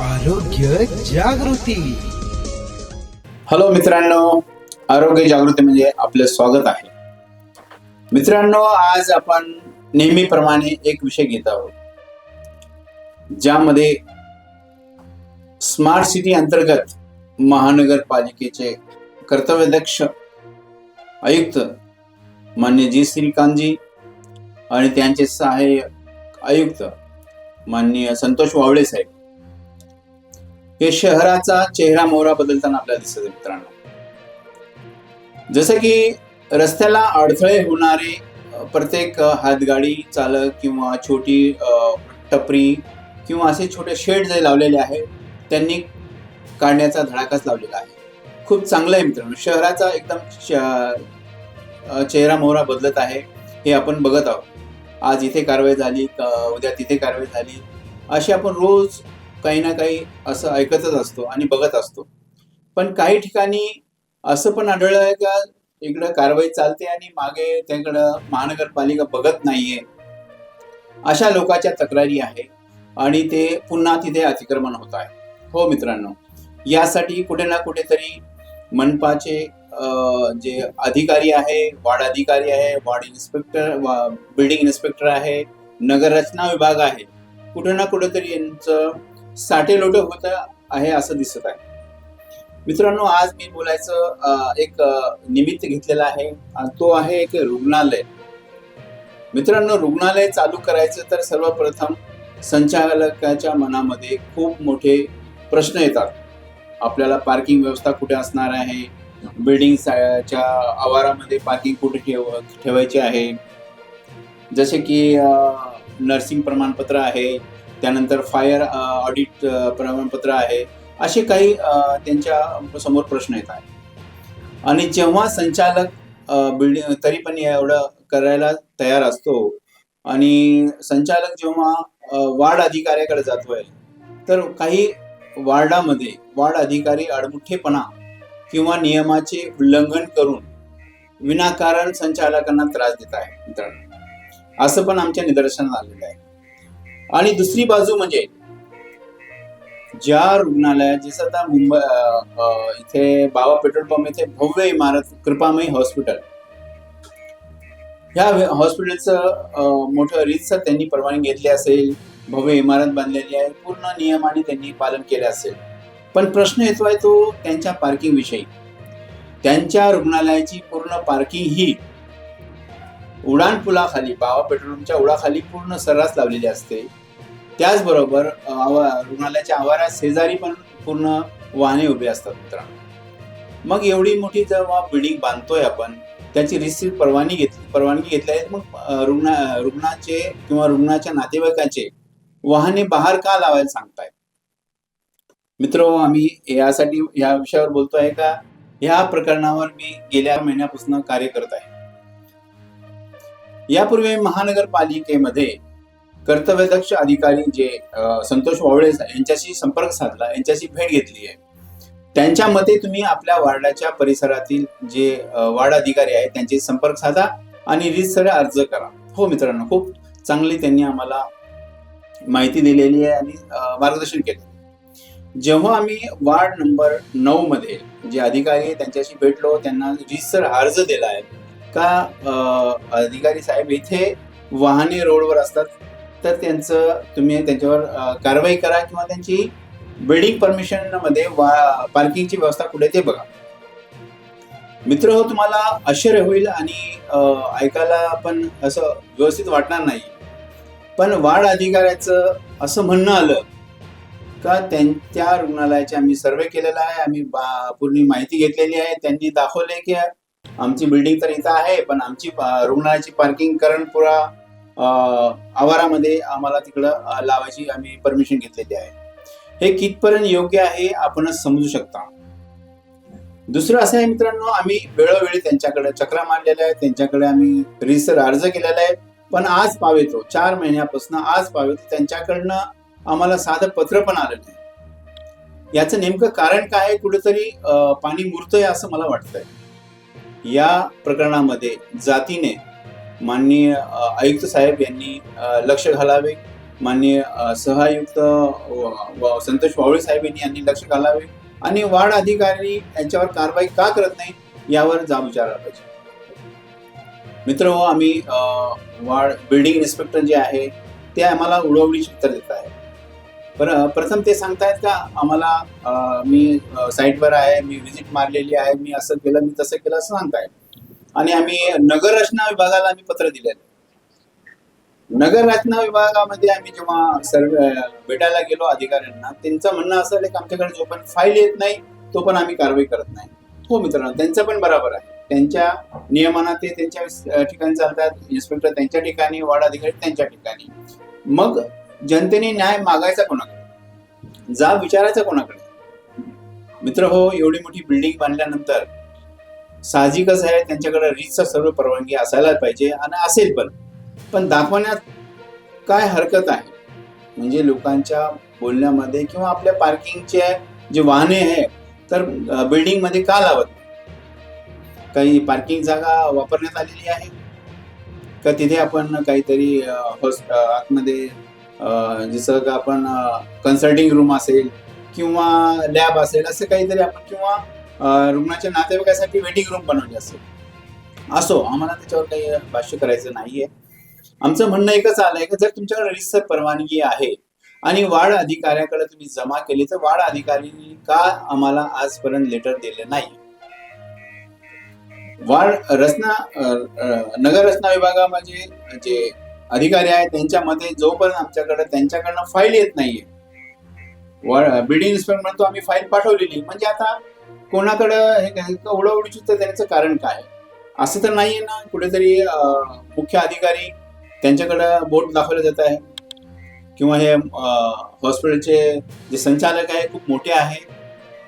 आरोग्य जागृती. हॅलो मित्रांनो आरोग्य जागृती म्हणजे आपलं स्वागत आहे. मित्रांनो आज आपण नेहमीप्रमाणे एक विषय घेत आहोत. ज्यामध्ये स्मार्ट सिटी अंतर्गत महानगरपालिकेचे कर्तव्यदक्ष आयुक्त मान्य जी श्रीकांतजी आणि त्यांचे सहाय्यक आयुक्त माननीय संतोष वावळे साहेब. हे शहराचा चेहरा मोहरा बदलताना आपल्याला दिसत आहे मित्रांनो. जसं की रस्त्याला अडथळे होणारे प्रत्येक हातगाडी चालक किंवा छोटी टपरी किंवा असे छोटे शेड जे लावलेले आहे त्यांनी काढण्याचा धडाकाच लावलेला आहे. खूप चांगलं आहे मित्रांनो. शहराचा एकदम चेहरा मोहरा बदलत आहे हे आपण बघत आहोत. आज इथे कारवाई झाली उद्या तिथे कारवाई झाली. अशी आपण रोज काही ना काही असं ऐकतच असतो आणि बघत असतो. पण काही ठिकाणी असं पण आढळलं आहे का इकडं कारवाई चालते आणि मागे त्याकडं महानगरपालिका बघत नाहीये. अशा लोकांच्या तक्रारी आहे आणि ते पुन्हा तिथे अतिक्रमण होत आहे. हो मित्रांनो यासाठी कुठे ना कुठेतरी मनपाचे जे अधिकारी आहे वार्ड अधिकारी आहे वार्ड इन्स्पेक्टर बिल्डिंग इन्स्पेक्टर आहे नगररचना विभाग आहे कुठे ना कुठेतरी यांचं साठे लोटे होत आहे असं दिसत आहे. मित्रांनो आज मी बोलायचं एक निमित्त घेतलेलं आहे. तो आहे एक रुग्णालय. मित्रांनो रुग्णालय चालू करायचं तर सर्वप्रथम संचालकाच्या मनामध्ये खूप मोठे प्रश्न येतात. आपल्याला पार्किंग व्यवस्था कुठे असणार आहे? बिल्डिंगच्या आवारामध्ये पार्किंग कुठे ठेव ठेवायची आहे? जसे की नर्सिंग प्रमाणपत्र आहे त्यानंतर फायर ऑडिट uh, uh, प्रमाणपत्र आहे. असे काही uh, त्यांच्यासमोर प्रश्न येत आहेत. आणि जेव्हा संचालक बिल्डिंग तरी पण एवढं करायला तयार असतो आणि संचालक जेव्हा वार्ड अधिकाऱ्याकडे जातोय तर काही वार्डामध्ये वार्ड अधिकारी अडमुठेपणा किंवा नियमाचे उल्लंघन करून विनाकारण संचालकांना त्रास देत आहे मित्रांनो. असं पण आमच्या निदर्शनात आलेलं आहे. आणि दुसरी बाजू म्हणजे ज्या रुग्णालयात जसं आता मुंबई इथे बाबा पेट्रोल पंप इथे भव्य इमारत कृपामयी हॉस्पिटल. ह्या हॉस्पिटलचं मोठं रीतसर त्यांनी परवानगी घेतली असेल भव्य इमारत बांधलेली आहे पूर्ण नियमाने त्यांनी पालन केले असेल. पण प्रश्न येतोय तो त्यांच्या पार्किंग विषयी. त्यांच्या रुग्णालयाची पूर्ण पार्किंग ही उड्डाणपुलाखाली पुलाखाली बाबा पेट्रोलच्या उडाखाली पूर्ण सर्रास लावलेली असते. त्याचबरोबर आवा रुग्णालयाच्या आवारात शेजारी पण पूर्ण वाहने उभी असतात मित्रांनो. मग एवढी मोठी जेव्हा बिल्डिंग बांधतोय आपण त्याची रिसिव्ह परवानगी घेतली परवानगी घेतली आहे मग रुग्णा रुग्णाचे किंवा रुग्णाच्या नातेवाईकाचे वाहने बाहेर का लावायला सांगताय? मित्र आम्ही यासाठी या विषयावर बोलतोय का? ह्या प्रकरणावर मी गेल्या महिन्यापासून कार्य करत आहे. यापूर्वी महानगरपालिकेमध्ये कर्तव्यदक्ष अधिकारी जे संतोष वावळे यांच्याशी संपर्क साधला यांच्याशी भेट घेतली आहे. त्यांच्या मते तुम्ही आपल्या वार्डाच्या परिसरातील जे वार्ड अधिकारी आहेत त्यांचे संपर्क साधा आणि रीतसर अर्ज करा. हो मित्रांनो खूप चांगली त्यांनी आम्हाला माहिती दिलेली आहे आणि मार्गदर्शन केलं. जेव्हा आम्ही वार्ड नंबर नऊ मध्ये जे अधिकारी आहे त्यांच्याशी भेटलो त्यांना रीतसर अर्ज दिला आहे का अधिकारी साहेब इथे वाहने रोडवर असतात तर त्यांचं तुम्ही त्यांच्यावर कारवाई करा किंवा त्यांची बिल्डिंग परमिशनमध्ये वा पार्किंगची व्यवस्था कुठे ते बघा. मित्र हो तुम्हाला आश्चर्य होईल आणि ऐकायला पण असं व्यवस्थित वाटणार नाही. पण वाढ अधिकाऱ्याचं असं म्हणणं आलं का त्यांच्या रुग्णालयाचे आम्ही सर्वे केलेला आहे आम्ही पूर्ण माहिती घेतलेली आहे त्यांनी दाखवले की आमची बिल्डिंग तर इथं आहे पण आमची रुग्णालयाची पार्किंग करणपुरा पुरा आवारामध्ये आम्हाला तिकडं लावायची आम्ही परमिशन घेतलेली आहे. हे कितपर्यंत योग्य आहे आपणच समजू शकता. दुसरं असं आहे मित्रांनो आम्ही वेळोवेळी त्यांच्याकडे चक्रा मारलेल्या आहेत त्यांच्याकडे आम्ही रिसर अर्ज केलेला आहे पण आज पावेतो चार महिन्यापासून आज पावेतो त्यांच्याकडनं आम्हाला साधं पत्र पण आलं नाही. याचं नेमकं कारण काय आहे कुठेतरी पाणी मुरतंय असं मला वाटतंय. या प्रकरणामध्ये जातीने माननीय आयुक्त साहेब यांनी लक्ष घालावे. माननीय सहआयुक्त संतोष वावळे साहेब यांनी यांनी लक्ष घालावे. आणि वार्ड अधिकारी यांच्यावर कारवाई का करत नाही यावर जाब विचारला पाहिजे. मित्र हो आम्ही अ, वार्ड बिल्डिंग इन्स्पेक्टर जे आहे ते आम्हाला उडवडीची उत्तर देत आहे. बरं प्रथम ते सांगतायत का आम्हाला मी साईटवर आहे मी व्हिजिट मारलेली आहे मी असं केलं मी तसं केलं असं सांगतायत. आणि आम्ही नगर रचना विभागाला आम्ही पत्र दिलेलं नगर रचना विभागामध्ये आम्ही जेव्हा सर्वे भेटायला गेलो अधिकाऱ्यांना त्यांचं म्हणणं असं आहे की आमच्याकडे जो पण फाईल येत नाही तो पण आम्ही कारवाई करत नाही. हो मित्रांनो त्यांचं पण बरोबर आहे. त्यांच्या नियमानं ते त्यांच्या ठिकाणी चालतात इन्स्पेक्टर त्यांच्या ठिकाणी वार्ड अधिकारी त्यांच्या ठिकाणी. मग जनतेने न्याय मागायचा कोणाकडे? जा विचारायचा कोणाकडे? मित्र हो एवढी मोठी बिल्डिंग बांधल्यानंतर साहजिकच आहे त्यांच्याकडे रीतचा सर्व परवानगी असायला पाहिजे आणि असेल पण. पण दाखवण्यात काय हरकत आहे? म्हणजे लोकांच्या बोलण्यामध्ये किंवा आपल्या पार्किंगचे जे वाहने आहे तर बिल्डिंगमध्ये का लावत काही पार्किंग जागा वापरण्यात आलेली आहे? का तिथे आपण काहीतरी अ, आतमध्ये जसं का आपण कन्सल्टिंग रूम असेल किंवा लॅब असेल असं काहीतरी आपण किंवा रुग्णाच्या नातेवाईकासाठी वेटिंग रूम बनवली असेल. असो आम्हाला त्याच्यावर काही भाष्य करायचं नाहीये. आमचं म्हणणं एकच आलंय की जर तुमच्याकडे रिसर परवानगी आहे आणि वाढ अधिकाऱ्याकडे तुम्ही जमा केली तर वाढ अधिकारी का आम्हाला आजपर्यंत लेटर दिले नाही? वाढ रचना नगर रचना विभागामध्ये जे अधिकारी आहेत त्यांच्यामध्ये जोपर्यंत आमच्याकडे त्यांच्याकडनं फाईल येत नाहीये. बिल्डिंग इन्स्पेक्टर म्हणतो आम्ही फाईल पाठवलेली. म्हणजे आता कोणाकडं हे उडवडीची तर त्याचं कारण काय? असं तर नाहीये ना कुठेतरी मुख्य अधिकारी त्यांच्याकडं बोट दाखवलं जात आहे. किंवा हे हॉस्पिटलचे जे संचालक आहे खूप मोठे आहे.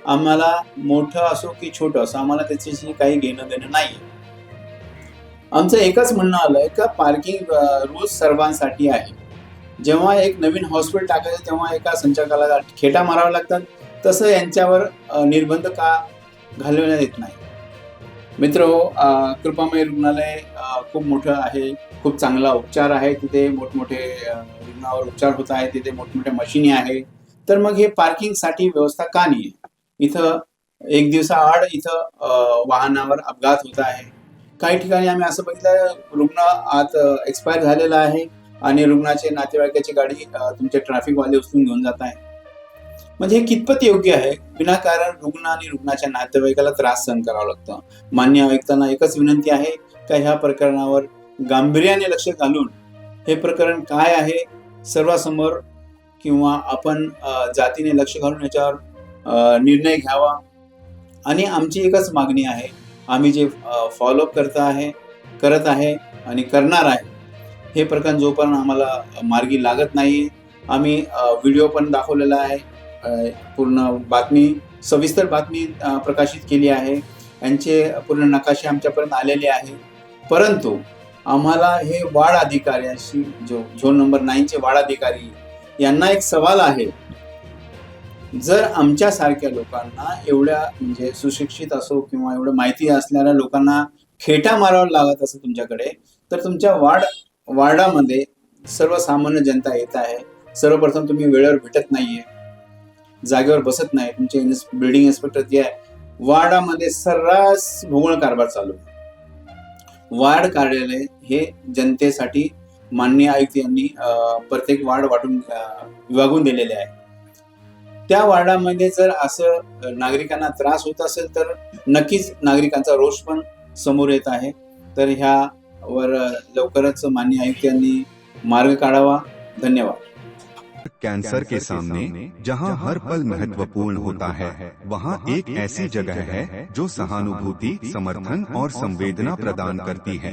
आम्हाला मोठं असो की छोटं असो आम्हाला त्याच्याशी काही घेणं देणं नाही आमचं एकच म्हणणं आलंय का पार्किंग रूल्स सर्वांसाठी आहे. जेव्हा एक नवीन हॉस्पिटल टाकायचं तेव्हा एका संचालकाला खेटा मारावा लागतात. तसं यांच्यावर निर्बंध का घालवण्यात येत नाही? मित्र हो, कृपामय रुग्णालय खूप मोठं आहे खूप चांगला उपचार आहे. तिथे मोठमोठे रुग्णावर उपचार होत आहे तिथे मोठमोठ्या मशिनी आहे. तर मग हे पार्किंगसाठी व्यवस्था का नाही इथं एक दिवसाआड इथं वाहनावर अपघात होत आहे. काही ठिकाणी आम्ही असं बघितलं रुग्ण आत एक्सपायर झालेला आहे आणि रुग्णाचे नातेवाईकाची गाडी तुमचे ट्रॅफिकवाले उचलून घेऊन जात आहे म्हणजे हे कितपत योग्य आहे? विनाकारण रुग्ण आणि रुग्णाच्या नातेवाईकाला त्रास सहन करावा लागतो. मान्य आयुक्तांना एकच विनंती आहे का ह्या प्रकरणावर गांभीर्याने लक्ष घालून हे प्रकरण काय आहे सर्वांसमोर किंवा आपण जातीने लक्ष घालून याच्यावर निर्णय घ्यावा? आणि आमची एकच मागणी आहे आम्ही जे फॉलोअप करत आहे करत आहे आणि करणार आहे हे प्रकरण जोपर्यंत आम्हाला मार्गी लागत नाही आम्ही व्हिडिओ पण दाखवलेला आहे पूर्ण बातमी सविस्तर बातमी प्रकाशित केली आहे यांचे पूर्ण नकाशे आमच्यापर्यंत आलेले आहे. परंतु आम्हाला हे वाढ अधिकाऱ्यांशी जो झोन नंबर नाईनचे वाढ अधिकारी यांना एक सवाल आहे जर आमच्यासारख्या लोकांना एवढ्या म्हणजे सुशिक्षित असो किंवा एवढं माहिती असणाऱ्या लोकांना खेटा मारावा लागत असं तुमच्याकडे तर तुमच्या वार्ड वार्डामध्ये सर्वसामान्य जनता येत आहे. सर्वप्रथम तुम्ही वेळेवर भेटत नाहीये जागेवर बसत नाही. तुमचे बिल्डिंग इन्स्पेक्टर जे आहे वार्डामध्ये सर्रास भोगळ कारभार चालू आहे. वार्ड कार्यालय हे जनतेसाठी माननीय आयुक्त यांनी प्रत्येक वार्ड वाटून विभागून दिलेले आहे. त्या वार्डामध्ये जर असं नागरिकांना त्रास होत असेल तर नक्कीच नागरिकांचा रोष पण समोर येत आहे. तर ह्यावर वर लवकरच मान्य आयुक्त यांनी मार्ग काढावा. धन्यवाद. कैंसर के सामने जहां हर पल महत्त्वपूर्ण होता है वहां एक ऐसी जगह है जो सहानुभूति समर्थन और संवेदना प्रदान करती है।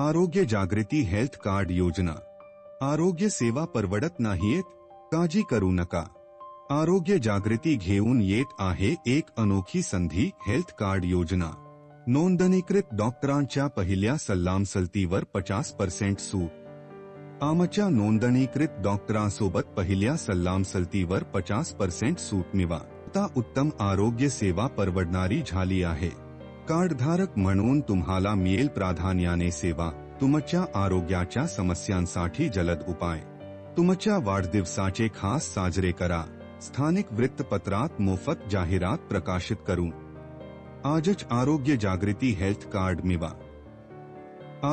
आरोग्य जागृती हेल्थ कार्ड योजना। आरोग्य सेवा परवडत नाहीत काळजी करू नका। आरोग्य जागृती घेऊन येत आहे एक अनोखी संधी हेल्थ कार्ड योजना। नोंदणीकृत डॉक्टरांच्या पहिल्या सल्लामसलतीवर पचास पर्सेंट सूट। आमच्या नोंदणीकृत डॉक्टरांसोबत पहिल्या सल्लामसलतीवर पचास पर्सेंट सूट मिळवा आता उत्तम आरोग्य सेवा परवडणारी झाली आहे। कार्डधारक म्हणून तुम्हाला मिळेल प्राधान्याने सेवा, तुमच्या आरोग्याच्या समस्यांसाठी जलद उपाय. तुमच्या वाढदिवसाचे खास साजरे करा. स्थानिक वृत्तपत्रात मोफत जाहिरात प्रकाशित करून आजच आरोग्य जागृती हेल्थ कार्ड मिळवा.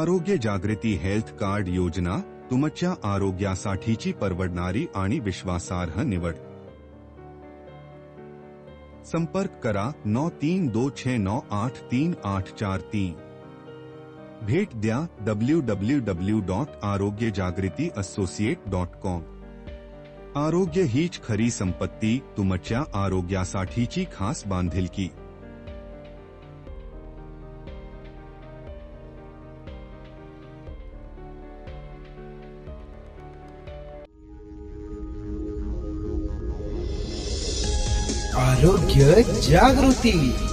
आरोग्य जागृती हेल्थ कार्ड योजना तुमच्या आरोग्यासाठीची परवडणारी आणि विश्वासार्ह निवड. संपर्क करा नौ तीन दो छ नौ आठ तीन आठ चार तीन। भेट दिया W W W dot Arogya Jagruti associate dot com आरोग्य हीच खरी संपत्ति, तुमच्या आरोग्यासाठीची खास बांधिलकी। आरोग्य जागृती.